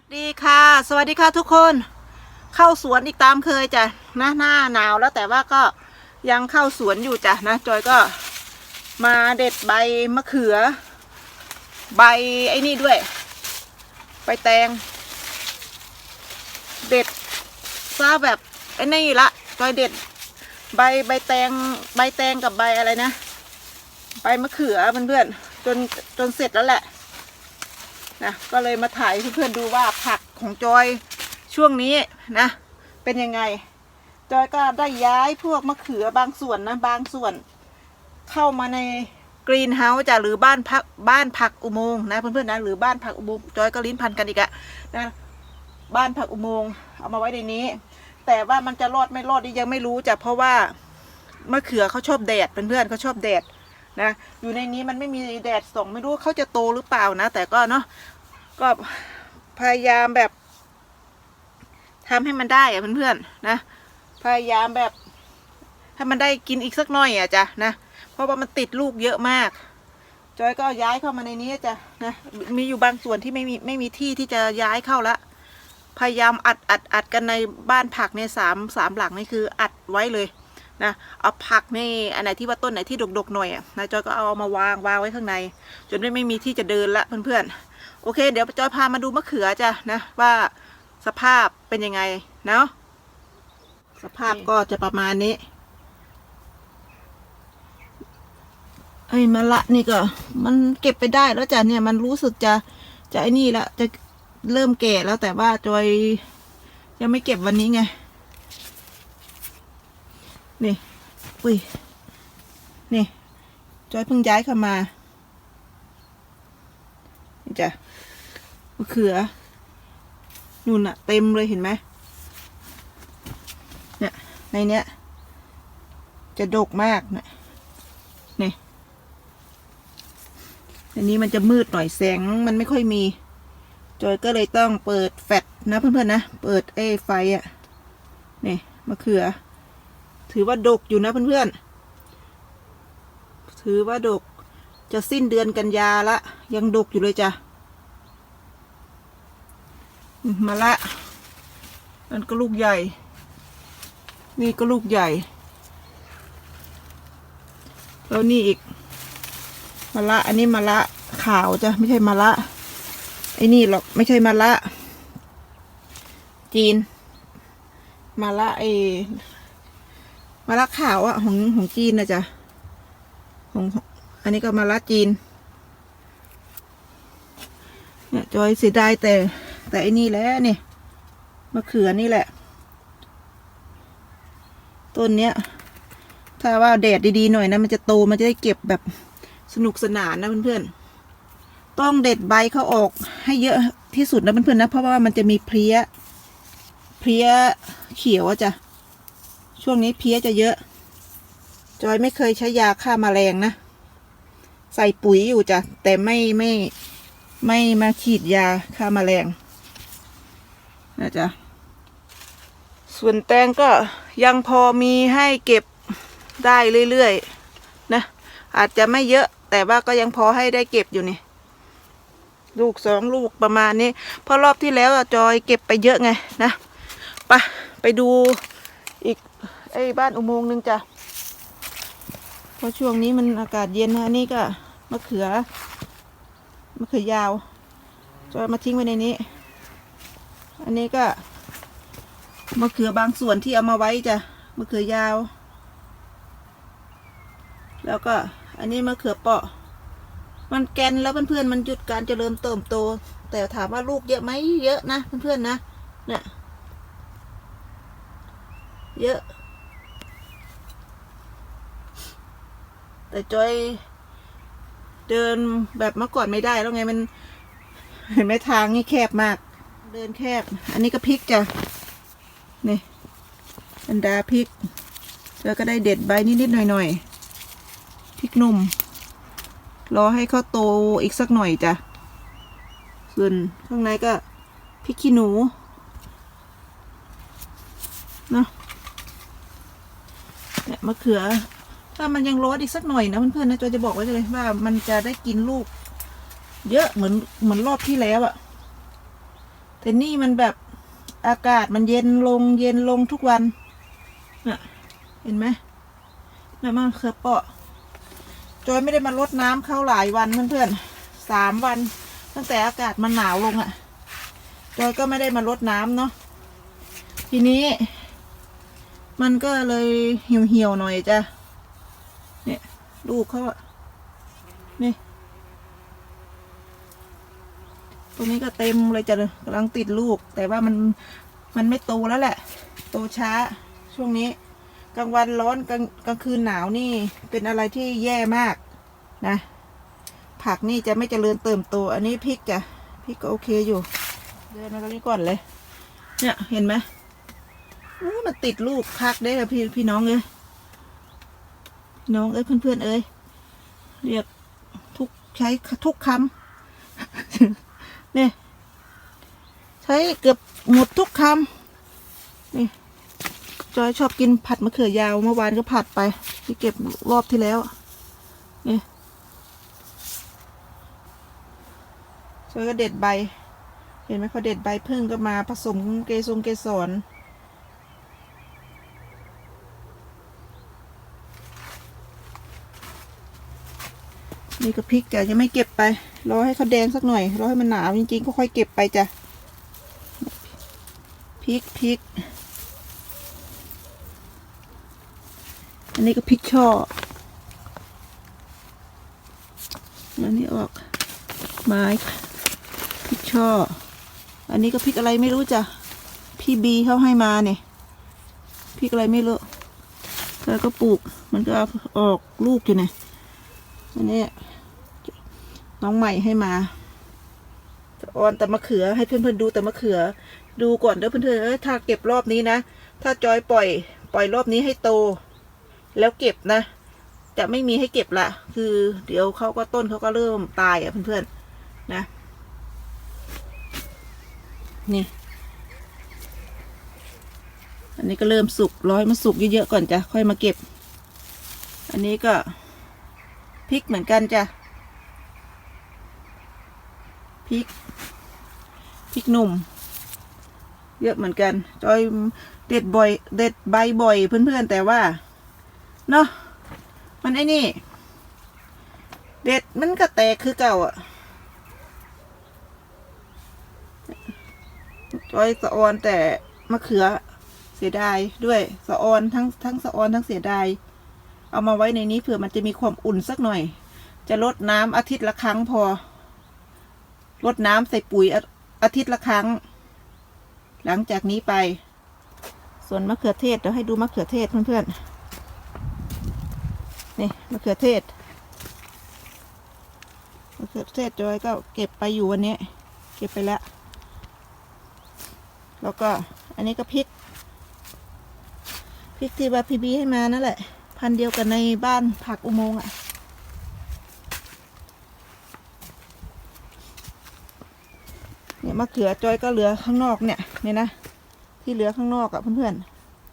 สดีค่ะ สวัสดีค่ะทุกคน เข้าสวนอีกตามเคยจ้ะนะหน้าหนาวแล้วแต่ว่าก็ยังเข้าสวนอยู่จ้ะนะจอยก็มาเด็ดใบมะเขือ ใบไอ้นี่ด้วย ใบแตง เด็ดซาแบบไอ้นี่ละจอยเด็ด ใบใบแตงใบแตงกับใบอะไรนะ ใบมะเขือเพื่อนๆจนจนเสร็จแล้วแหละ นะก็เลยมาถ่ายให้เพื่อนๆดูว่าผักของจอยช่วงนี้นะ เป็นยังไง จอยก็ได้ย้ายพวกมะเขือบางส่วนนะ บางส่วน เข้ามาในกรีนเฮาส์จ้ะหรือบ้านพักบ้านผักอุโมงค์นะเพื่อนๆนะหรือบ้านผักอุโมงค์จอยก็ลิ้นพันกันอีกอะนะบ้านผักอุโมงค์เอามาไว้ในนี้ แต่ว่ามันจะรอดไม่รอดนี่ยังไม่รู้จ้ะเพราะว่ามะเขือเขาชอบแดดเพื่อนๆเขาชอบแดด นะอยู่ในนี้มันไม่มีแดดส่องไม่รู้เขาจะโตหรือเปล่านะ แต่ก็เนาะก็พยายามแบบทำให้มันได้อะเพื่อนๆนะ พยายามแบบให้มันได้กินอีกสักหน่อยอะจ้ะนะเพราะว่ามันติดลูกเยอะมาก จอยก็ย้ายเข้ามาในนี้จ้ะนะมีอยู่บางส่วนที่ไม่มีไม่มีที่ที่จะย้ายเข้าละพยายามอัดอัดอัดกันในบ้านผักในสามสามหลังนี่คืออัดไว้เลย นะเอาผักนี่อันไหนที่ว่าต้นไหนที่ดกๆหน่อยอะนะจอยก็เอามาวางวางไว้ข้างใน จนไม่ไม่มีที่จะเดินละเพื่อนๆโอเค เดี๋ยวจอยพามาดูมะเขือจ้ะนะว่าสภาพเป็นยังไงเนาะสภาพก็จะประมาณนี้ไอ้มะละนี่ก็ มันเก็บไปได้แล้วจ้ะเนี่ยมันรู้สึกจะจะไอ้นี่ละจะเริ่มแก่แล้วแต่ว่าจอยยังไม่เก็บวันนี้ไง นี่อุ้ยนี่จอยเพิ่งย้ายเข้ามานี่จ้ะมะเขือนู่นอะเต็มเลยเห็นไหมเนี่ยในเนี้ย จะดกมากนะนี่อันนี้มันจะมืดหน่อยแสงมันไม่ค่อยมี จอยก็เลยต้องเปิดแฟลชนะเพื่อนๆนะ เปิดไอ้ไฟอะนี่มะเขือ ถือว่าดกอยู่นะเพื่อนๆ ถือว่าดก จะสิ้นเดือนกันยาละ ยังดกอยู่เลยจ้ะ มาละ นั่นก็ลูกใหญ่ นี่ก็ลูกใหญ่ แล้วนี่อีกมะละ อันนี้มะละขาวจ้ะ ไม่ใช่มะละ ไอ้นี่หรอก ไม่ใช่มะละ จีนมะละไอ มะละขาวอะของของจีนนะจ๊ะของอันนี้ก็มะละจีน เนี่ยจอยเสียดายแต่ แต่อันนี้แหละเนี่ยมะเขือนี่แหละ ต้นเนี้ย ถ้าว่าแดดดีๆหน่อยนะ มันจะโตมันจะได้เก็บแบบสนุกสนานนะเพื่อนๆ ต้องเด็ดใบเขาออกให้เยอะที่สุดนะเพื่อนๆนะ เพราะว่ามันจะมีเพลี้ย เพลี้ยเขียวอะจ้ะ ช่วงนี้เพี้ยจะเยอะ จอยไม่เคยใช้ยาฆ่ามาแมลงนะ ใส่ปุ๋ยอยู่จ้ะ แต่ไม่ไม่ไม่มาฉีดยาฆ่ามาแมลงนะจ๊ะ ส่วนแตงก็ยังพอมีให้เก็บได้เรื่อยๆนะ อาจจะไม่เยอะแต่ว่าก็ยังพอให้ได้เก็บอยู่นี่ ลูกสองลูกประมาณนี้เพราะรอบที่แล้วจอยเก็บไปเยอะไงนะ ไปไปดู ไอ้บ้านอุโมงค์หนึงจ้ะเพราะช่วงนี้มันอากาศเย็นนะอันนี่ก็มะเขือมะเขือยาวจอยมาทิ้งไว้ในนี้ อันนี้ก็มะเขือบางส่วนที่เอามาไว้จ้ะมะเขือยาว แล้วก็อันนี้มะเขือเปาะ มันแกนแล้วเพื่อนๆมันหยุดการเจริญเติบโต แต่ถามว่าลูกเยอะไหมเยอะนะเพื่อนๆนะเนี่ยเยอะ แต่จอยเดินแบบเมื่อก่อนไม่ได้แล้วไงมัน เห็นไหมทางนี่แคบมาก เดินแคบ อันนี้ก็พริกจ้ะนี่บรรดาพริกแล้วก็ได้เด็ดใบนิดๆหน่อยๆพริกหนุ่ม รอให้เขาโตอีกสักหน่อยจ้ะส่วนข้างในก็พริกขี้หนูเนาะเนี่มะเขือ ถ้ามันยังร้อนอีกสักหน่อยนะเพื่อนๆนะจอยจะบอกไว้เลยว่ามันจะได้กินลูก เยอะเหมือนเหมือนรอบที่แล้วอะแต่นี่มันแบบอากาศมันเย็นลงเย็นลงทุกวันน่ะเห็นไหมน่ะมันเครือเปาะจอยไม่ได้มาลดน้ำเข้าหลายวันเพื่อนๆสามวัน ตั้งแต่อากาศมันหนาวลงอะ่ะ จอยก็ไม่ได้มาลดน้ำเนาะทีนี้ มันก็เลยเหี่ยวๆหน่อยจ้ะ เนี่ยลูกเขาอะนี่ ตรงนี้ก็เต็มเลยจ้ะกำลังติดลูก แต่ว่ามันมันไม่โตแล้วแหละ โตช้า ช่วงนี้กลางวันร้อนกลางกลางคืนหนาวนี่เป็นอะไรที่แย่มากนะ ผักนี่จะไม่เจริญเติมโต อันนี้พริกจ้ะพริกก็โอเคอยู่ เดินมาตรงนี้ก่อนเลย เนี่ยเห็นไหมอู้มันติดลูกคักได้เลยพี่พี่น้องเอ้ย พี่น้องเอ้ยเพื่อนๆเอ้ยเรียกทุกใช้ทุกคำเนี่ยใช้เกือบหมดทุกคำนี่จอยชอบกินผัดมะเขือยาวเมื่อวานก็ผัดไปที่เก็บรอบที่แล้วนี่จอยก็เด็ดใบ เห็นไหมพอเด็ดใบพึ่งก็มาผสมเกสรเกสร นี่ก็พริกจ้ะยังไม่เก็บไป รอให้เขาแดงสักหน่อย รอให้มันหนาวจริงๆก็ค่อยเก็บไปจ้ะพริกพริก อันนี้ก็พริกช่ออันนี้ออกไม้พริกช่อ อันนี้ก็พริกอะไรไม่รู้จ้ะ พี่บีเขาให้มาเนี่ยพริกอะไรไม่รู้แล้วก็ปลูก มันก็ออกลูกอยู่เนี่ยอันนี้ น้องใหม่ให้มาออนแต่มะเขือให้เพื่อนๆดูแต่มะเขือ ดูก่อนเด้อเพื่อนๆถ้าเก็บรอบนี้นะ ถ้าจอยปล่อย ปล่อยรอบนี้ให้โต แล้วเก็บนะ จะไม่มีให้เก็บละคือ เดี๋ยวเขาก็ต้นเขาก็เริ่มตายอะเพื่อนๆนะ นี่ อันนี้ก็เริ่มสุกร้อยมันสุกเยอะๆก่อนจ้ะค่อยมาเก็บ อันนี้ก็พริกเหมือนกันจ้ะ พริกพริกหนุ่ม เยอะเหมือนกันจอยเด็ดบ่อย เด็ดใบบ่อยเพื่อนๆแต่ว่าเนาะมันไอ้นี่ เด็ดมันก็แตกคือเก่าอะจอยสะออนแต่มะเขือเสียดายด้วยสะออนทั้งทั้งสะออนทั้งเสียดายเอามาไว้ในนี้เผื่อมันจะมีความอุ่นสักหน่อย จะลดน้ำอาทิตย์ละครั้งพอ ลดน้ำใส่ปุ๋ยอาอาทิตย์ละครั้ง หลังจากนี้ไป ส่วนมะเขือเทศเดี๋ยวให้ดูมะเขือเทศเพื่อนๆนี่มะเขือเทศมะเขือเทศจอยก็เก็บไปอยู่วันนี้ เก็บไปแล้ว แล้วก็อันนี้ก็พริกพริกที่ว่าพีบีให้มานั่นแหละ พันเดียวกันในบ้านผักอุโมงค์อะ เนี่ย มะเขือจอยก็เหลือข้างนอกเนี่ยเนี่ยนะที่เหลือข้างนอกอะ่ะเพื่อน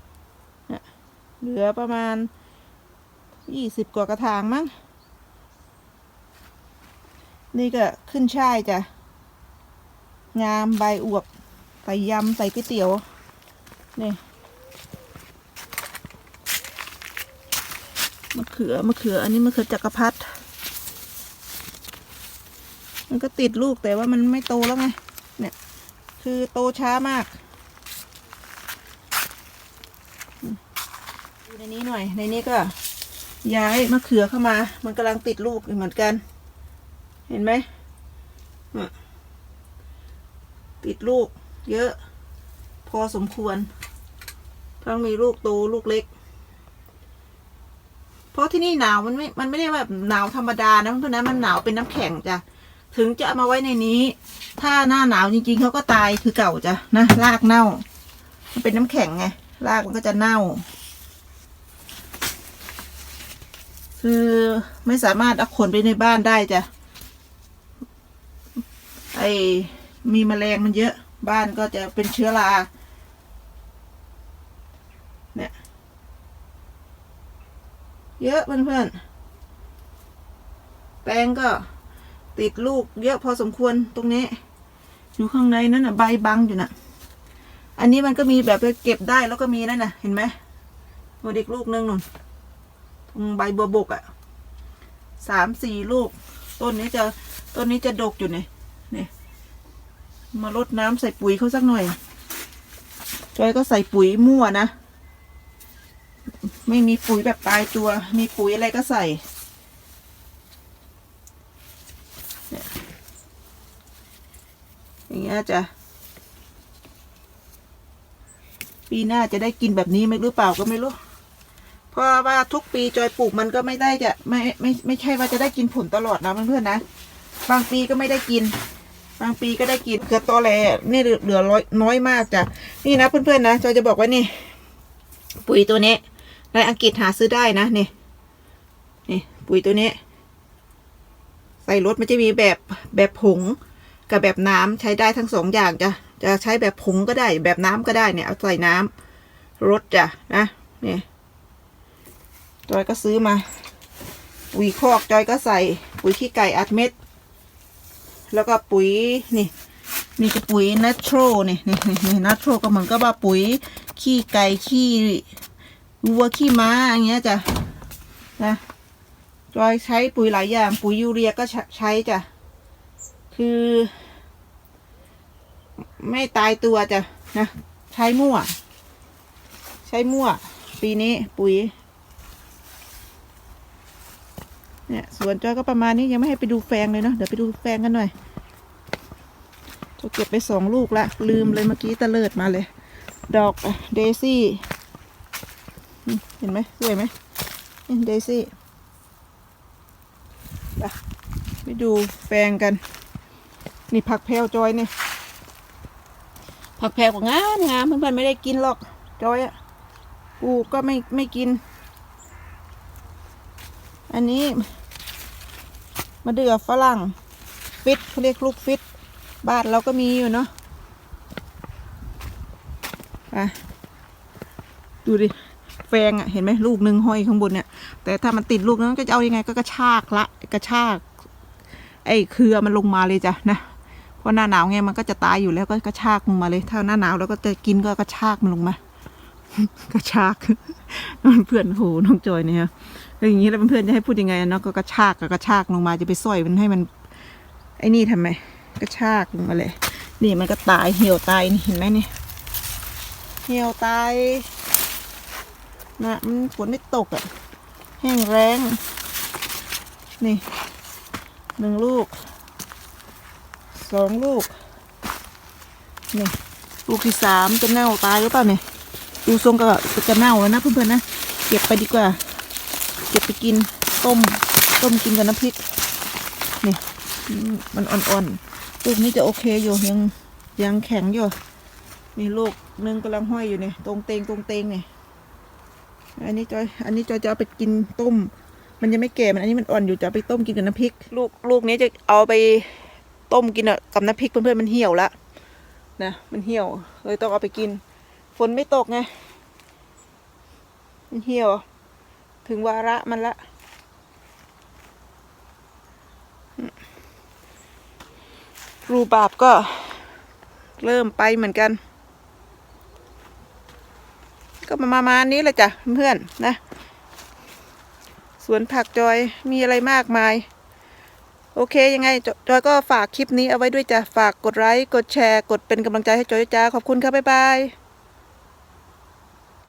ๆเนี่ยเหลือประมาณยี่สิบกว่ากระถางมั้งนี่ก็ขึ้นช่ายจ้ะงามใบอวบใส่ยำใส่ก๋วยเตี๋ยวนี่มะเขือมะเขืออันนี้มะเขือจักรพรรดิมันก็ติดลูกแต่ว่ามันไม่โตแล้วไง คือโตช้ามากดูในนี้หน่อย ในนี้ก็ ย้ายมะเขือเข้ามา มันกำลังติดลูกเหมือนกัน เห็นไหมติดลูก เยอะ พอสมควร ทั้งมีลูกโตลูกเล็ก เพราะที่นี่หนาวมันไม่ มันไม่ได้แบบหนาวธรรมดานะเพื่อนนะมันหนาวเป็นน้ำแข็งจ้ะ ถึงจะเอามาไว้ในนี้ ถ้าหน้าหนาวจริงๆเขาก็ตายคือเก่าจ้ะนะรากเน่า มันเป็นน้ำแข็งไงรากมันก็จะเน่า คือไม่สามารถเอาขนไปในบ้านได้จ้ะไอมีแมลงมันเยอะ บ้านก็จะเป็นเชื้อราเนี่ยเยอะเพื่อนๆแตงก็ ติดลูกเยอะพอสมควรตรงนี้ อยู่ข้างในนั่นน่ะใบบังอยู่น่ะ อันนี้มันก็มีแบบเก็บได้แล้วก็มีนั่นน่ะ เห็นไหมตัวเด็กลูกนึงนุ่นตรงใบบัวบกอะ่ะสามสี่ลูก ต้นนี้จะต้นนี้จะดกอยู่เนี่ยเนี่ยมาลดน้ำใส่ปุ๋ยเขาสักหน่อยจอยก็ใส่ปุ๋ยมั่วนะ ไม่มีปุ๋ยแบบตายตัว มีปุ๋ยอะไรก็ใส่ เนี่ย อย่างเงี้ยจะปีหน้าจะได้กินแบบนี้ไหมหรือเปล่าก็ไม่รู้ เพราะว่าทุกปีจอยปลูกมันก็ไม่ได้จะไม่ไม่ไม่ใช่ว่าจะได้กินผลตลอดนะเพื่อนๆนะ บางปีก็ไม่ได้กิน บางปีก็ได้กินเกลือตอแหลนี่เดือเหลือร้อยน้อยมากจ้ะนี่นะเพื่อนๆนะจอยจะบอกว่านี่ ปุ๋ยตัวนี้ในอังกฤษหาซื้อได้นะนี่นี่ปุ๋ยตัวนี้ ใส่รถมันจะมีแบบแบบผง กับแบบน้ำใช้ได้ทั้งสองอย่างจะจะใช้แบบผงก็ได้ แบบน้ำก็ได้เนี่ยเอาใส่น้ำรถจ้ะนะนี่จอยก็ซื้อมาปุ๋ยคอกจอยก็ใส่ปุ๋ยขี้ไก่อัดเม็ด แล้วก็ปุ๋ยนี่นี่คือปุ๋ยนัทโทรนี่นี่นี่นี่นัทโทรก็เหมือนกับว่าปุ๋ยขี้ไก่ขี้วัวขี้ม้าอย่างเงี้ยจ้ะนะจอยใช้ปุ๋ยหลายอย่าง ปุ๋ยยูเรียก็ใช้ใช้จ้ะ คือ ไม่ตายตัวจ้ะนะ ใช้มั่ว ใช้มั่ว ปีนี้ปุ๋ย เนี่ยสวนจอยก็ประมาณนี้ยังไม่ให้ไปดูแฟงเลยเนาะเดี๋ยวไปดูแฟงกันหน่อยจะเก็บไปสองลูกละ ลืมเลยเมื่อกี้ตะเลิดมาเลย ดอกเดซี่เห็นไหมสวยไหมนี่เดซี่ไปไปดูแฟงกัน นี่ผักแพรวจอยนี่ ผักแพรวก็งามงามเพื่อนๆไม่ได้กินหรอก จอยอะปลูกก็ไม่ไม่กิน อันนี้มะเดื่อฝรั่ง ฟิตเขาเรียกลูกฟิต บ้านเราก็มีอยู่เนาะไปดูดิแฟงอะเห็นไหมลูกหนึ่งห้อยข้างบนเนี่ย แต่ถ้ามันติดลูกนั้นก็จะเอายังไงก็กระชากละ กระชาก ไอ้เครือมันลงมาเลยจ้ะนะ เพราะหน้าหนาวไงมันก็จะตายอยู่แล้วก็กระชากลงมาเลย ถ้าหน้าหนาวแล้วก็จะกินก็กระชากมันลงมา กระชากนั่นเพื่อนโหน้องจอยเนี่ยอย่างนี้แล้วเพื่อนจะให้พูดยังไงเนาะก็กระชากก็กระชากลงมาจะไปสร้อยมันให้มัน ไอ้นี่ทำไมกระชากลงมาเลย นี่มันก็ตายเหี่ยวตายเห็นไหมนี่เหี่ยวตายนะมันฝนไม่ตกอะ่ะแห้งแรงนี่หนึ่งลูก สองลูก นี่ ลูกที่สามจะเน่าตายหรือเปล่าเนี่ยดูทรงก็จะเน่าแล้วนะเพื่อนๆนะ เก็บไปดีกว่า เก็บไปกินต้ม ต้มกินกับน้ำพริก นี่ มันอ่อนๆ ลูกนี้จะโอเคอยู่ยังยังแข็งอยู่ มีลูกหนึงกำลังห้อยอยู่เนี่ยตรงเตงตรงเตงเนี่ยอันนี้จอย อันนี้จอยจะเอาไปกินต้ม มันยังไม่แก่ มันอันนี้มันอ่อนอยู่จะไปต้มกินกับน้ำพริก ลูกลูกนี้จะเอาไป ต้มกินอะกับน้ำพริกเพื่อนๆมันเหี่ยวละนะมันเหี่ยวเลยต้องเอาไปกิน ฝนไม่ตกไงมันเหี่ยว ถึงวาระมันละรูบาบก็เริ่มไปเหมือนกัน ก็ประมาณนี้แหละจ้ะเพื่อนๆนะ สวนผักจอยมีอะไรมากมาย โอเคยังไงจอยก็ฝากคลิปนี้เอาไว้ด้วยจ้ะฝากกดไลค์กดแชร์ กดเป็นกำลังใจให้จอยจ้าขอบคุณครับบ๊ายบาย